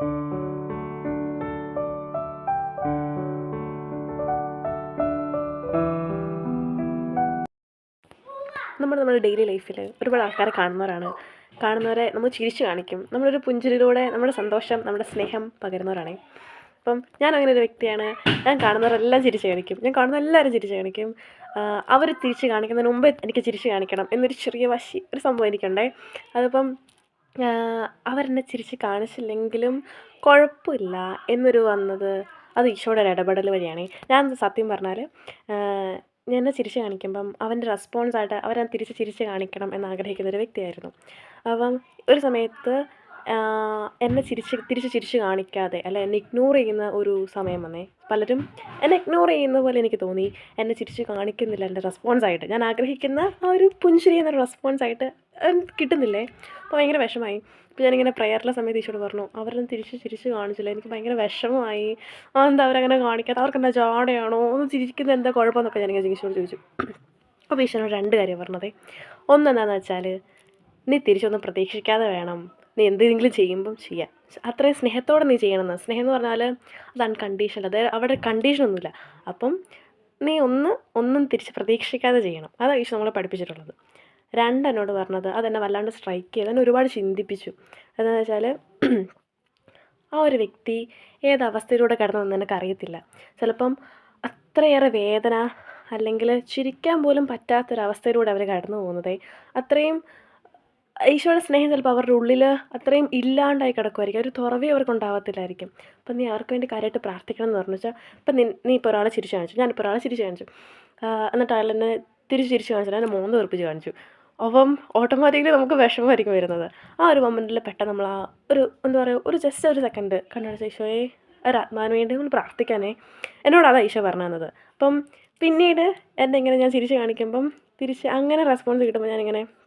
നമ്മൾ നമ്മുടെ ഡെയിലി ലൈഫിൽ ഒരുപാട് ആൾക്കാരെ കാണുന്നവരാണ്. കാണുന്നവരെ നമ്മൾ ചിരിച്ചു കാണിക്കും. നമ്മളൊരു പുഞ്ചിരിയിലൂടെ നമ്മുടെ സന്തോഷം നമ്മുടെ സ്നേഹം പകരുന്നവരാണ്. അപ്പം ഞാൻ അങ്ങനെ ഒരു വ്യക്തിയാണ്. ഞാൻ കാണുന്നവരെല്ലാം ചിരിച്ചു കാണിക്കും. ഞാൻ കാണുന്ന എല്ലാവരും ചിരിച്ചു കാണിക്കും. അവർ തിരിച്ച് കാണിക്കുന്നതിന് മുമ്പേ എനിക്ക് ചിരിച്ചു കാണിക്കണം എന്നൊരു ചെറിയ വശി ഒരു സംഭവം എനിക്കുണ്ടേ അതിപ്പം അവരെന്നെ ചിരിച്ച് കാണിച്ചില്ലെങ്കിലും കുഴപ്പമില്ല എന്നൊരു വന്നത് അത് ഈശോയുടെ ഒരു ഇടപെടൽ വഴിയാണ്. ഞാൻ സത്യം പറഞ്ഞാൽ ഞാൻ എന്നെ ചിരിച്ച് കാണിക്കുമ്പം അവന്റെ റെസ്പോൺസായിട്ട് അവരെ തിരിച്ച് ചിരിച്ച് കാണിക്കണം എന്ന് ആഗ്രഹിക്കുന്ന ഒരു വ്യക്തിയായിരുന്നു. അപ്പം ഒരു സമയത്ത് എന്നെ ചിരിച്ച് തിരിച്ച് ചിരിച്ച് കാണിക്കാതെ അല്ല എന്നെ ഇഗ്നോർ ചെയ്യുന്ന ഒരു സമയം വന്നേ. പലരും എന്നെ ഇഗ്നോർ ചെയ്യുന്ന പോലെ എനിക്ക് തോന്നി. എന്നെ ചിരിച്ച് കാണിക്കുന്നില്ല എന്റെ റെസ്പോൺസായിട്ട് ഞാൻ ആഗ്രഹിക്കുന്ന ആ ഒരു പുഞ്ചിരി എന്നൊരു റെസ്പോൺസായിട്ട് കിട്ടുന്നില്ലേ? അപ്പോൾ ഭയങ്കര വിഷമായി അപ്പോൾ ഞാനിങ്ങനെ പ്രയറിലെ സമയത്ത് ഈശോട് പറഞ്ഞു അവരൊന്നും തിരിച്ച് ചിരിച്ച് കാണിച്ചില്ല. എനിക്ക് ഭയങ്കര വിഷമമായി. ആ എന്താ അവരങ്ങനെ കാണിക്കാത്ത? അവർക്ക് എന്താ ജാടയാണോ? ഒന്ന് ചിരിക്കുന്ന എന്താ കുഴപ്പമെന്നൊക്കെ ഞാനിങ്ങനെ ഈശോട് ചോദിച്ചു. അപ്പോൾ ഈശോനോട് രണ്ട് കാര്യം പറഞ്ഞത്. ഒന്നെന്താണെന്ന് വെച്ചാൽ നീ തിരിച്ചൊന്നും പ്രതീക്ഷിക്കാതെ വേണം. നീ എന്തെങ്കിലും ചെയ്യുമ്പം ചെയ്യാൻ അത്രയും സ്നേഹത്തോടെ നീ ചെയ്യണമെന്ന്. സ്നേഹം എന്ന് പറഞ്ഞാൽ അത് അൺകണ്ടീഷണൽ അതായത് അവിടെ കണ്ടീഷനൊന്നുമില്ല അപ്പം നീ ഒന്ന് ഒന്നും തിരിച്ച് പ്രതീക്ഷിക്കാതെ ചെയ്യണം. അതാണ് ഈശോ നമ്മളെ പഠിപ്പിച്ചിട്ടുള്ളത്. രണ്ട് എന്നോട് പറഞ്ഞത് അതെന്നെ വല്ലാണ്ട് സ്ട്രൈക്ക് ചെയ്ത്. എന്നെ ഒരുപാട് ചിന്തിപ്പിച്ചു. എന്താണെന്ന് വെച്ചാൽ ആ ഒരു വ്യക്തി ഏത് അവസ്ഥയിലൂടെ കടന്നു എനിക്ക് എനിക്കറിയത്തില്ല. ചിലപ്പം അത്രയേറെ വേദന അല്ലെങ്കിൽ ചിരിക്കാൻ പോലും പറ്റാത്തൊരവസ്ഥയിലൂടെ അവർ കടന്നു പോകുന്നത്. അത്രയും ഈശോയുടെ സ്നേഹം ചിലപ്പോൾ അവരുടെ ഉള്ളിൽ അത്രയും ഇല്ലാണ്ടായി കിടക്കുമായിരിക്കും. ഒരു തുറവേ അവർക്ക് ഉണ്ടാവത്തില്ലായിരിക്കും. അപ്പം നീ അവർക്ക് വേണ്ടി കാര്യമായിട്ട് പ്രാർത്ഥിക്കണം എന്ന് പറഞ്ഞു വെച്ചാൽ ഇപ്പം നീ നീ ഇപ്പോൾ ഒരാളെ ചിരിച്ചു കാണിച്ചു. ഞാനിപ്പോൾ ഒരാളെ ചിരിച്ചു കാണിച്ചു. എന്നിട്ട് അയാൾ എന്നെ തിരിച്ച് ചിരിച്ചു കാണിച്ചു. എന്നെ മോന്ന് തെറിപ്പിച്ച് കാണിച്ചു. അപ്പം ഓട്ടോമാറ്റിക്കലി നമുക്ക് വിഷമമായിരിക്കും വരുന്നത്. ആ ഒരു മൊമെന്റിൽ പെട്ടെന്ന് നമ്മൾ ആ ഒരു എന്താ പറയുക ഒരു ജസ്റ്റ് ഒരു സെക്കൻഡ് കണ്ണടച്ച ഈശോയെ ഒരു ആത്മാവിന് വേണ്ടി നമ്മൾ പ്രാർത്ഥിക്കാനേ. എന്നോട് ഈശോ പറഞ്ഞു തന്നത്. അപ്പം പിന്നീട് എന്നെ ഇങ്ങനെ ഞാൻ ചിരിച്ച് കാണിക്കുമ്പം തിരിച്ച് അങ്ങനെ റെസ്പോൺസ് കിട്ടുമ്പോൾ ഞാനിങ്ങനെ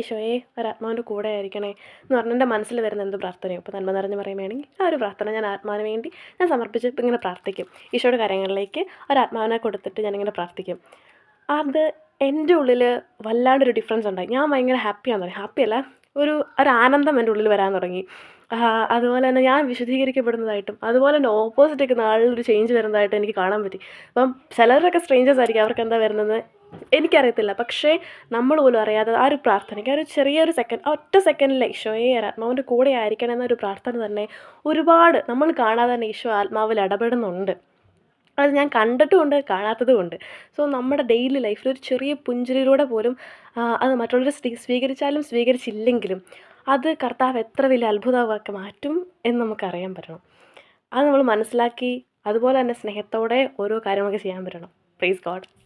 ഈശോയെ ഒരാത്മാവിന്റെ കൂടെ ആയിരിക്കണേ എന്ന് പറഞ്ഞാൽ എന്റെ മനസ്സിൽ വരുന്ന എന്ത് പ്രാർത്ഥനയോ? അപ്പോൾ നന്മ നിറഞ്ഞ് പറയുകയാണെങ്കിൽ ആ ഒരു പ്രാർത്ഥന ഞാൻ ആത്മാവിന് വേണ്ടി ഞാൻ സമർപ്പിച്ച് ഇങ്ങനെ പ്രാർത്ഥിക്കും. ഈശോയുടെ കാര്യങ്ങളിലേക്ക് ഒരാത്മാവിനെ കൊടുത്തിട്ട് ഞാനിങ്ങനെ പ്രാർത്ഥിക്കും. അത് എന്റെ ഉള്ളിൽ വല്ലാണ്ടൊരു ഡിഫറൻസ് ഉണ്ടായി. ഞാൻ ഭയങ്കര ഹാപ്പിയാണെന്ന് പറയും ഹാപ്പിയല്ല ഒരു ഒരു ആനന്ദം എന്റെ ഉള്ളിൽ വരാൻ തുടങ്ങി. അതുപോലെ തന്നെ ഞാൻ വിശദീകരിക്കപ്പെടുന്നതായിട്ടും അതുപോലെ തന്നെ ഓപ്പോസിറ്റ് നിൽക്കുന്ന ഒരു ചേഞ്ച് വരുന്നതായിട്ട് എനിക്ക് കാണാൻ പറ്റി. അപ്പം ചിലരൊക്കെ സ്ട്രേഞ്ചേഴ്സ് ആയിരിക്കും. അവർക്ക് എന്താ വരുന്നത്? എനിക്കറിയത്തില്ല. പക്ഷേ നമ്മൾ പോലും അറിയാതെ ആ ഒരു പ്രാർത്ഥനയ്ക്ക് ആ ഒരു ചെറിയൊരു സെക്കൻഡ് ഒറ്റ സെക്കൻഡിൽ ഈശോയെ ആത്മാവിന്റെ കൂടെ ആയിരിക്കണം എന്നൊരു പ്രാർത്ഥന തന്നെ ഒരുപാട് നമ്മൾ കാണാതെ തന്നെ ഈശോ ആത്മാവിൽ ഇടപെടുന്നുണ്ട്. അത് ഞാൻ കണ്ടിട്ടുമുണ്ട് കാണാത്തതുമുണ്ട്. സോ നമ്മുടെ ഡെയിലി ലൈഫിൽ ഒരു ചെറിയ പുഞ്ചിരിയിലൂടെ പോലും അത് മറ്റുള്ളവർ സ്വീകരിച്ചാലും സ്വീകരിച്ചില്ലെങ്കിലും അത് കർത്താവ് എത്ര വലിയ അത്ഭുതമാക്കി മാറ്റും എന്ന് നമുക്കറിയാൻ പറ്റണം. അത് നമ്മൾ മനസ്സിലാക്കി അതുപോലെ തന്നെ സ്നേഹത്തോടെ ഓരോ കാര്യങ്ങളൊക്കെ ചെയ്യാൻ പറ്റണം. Please God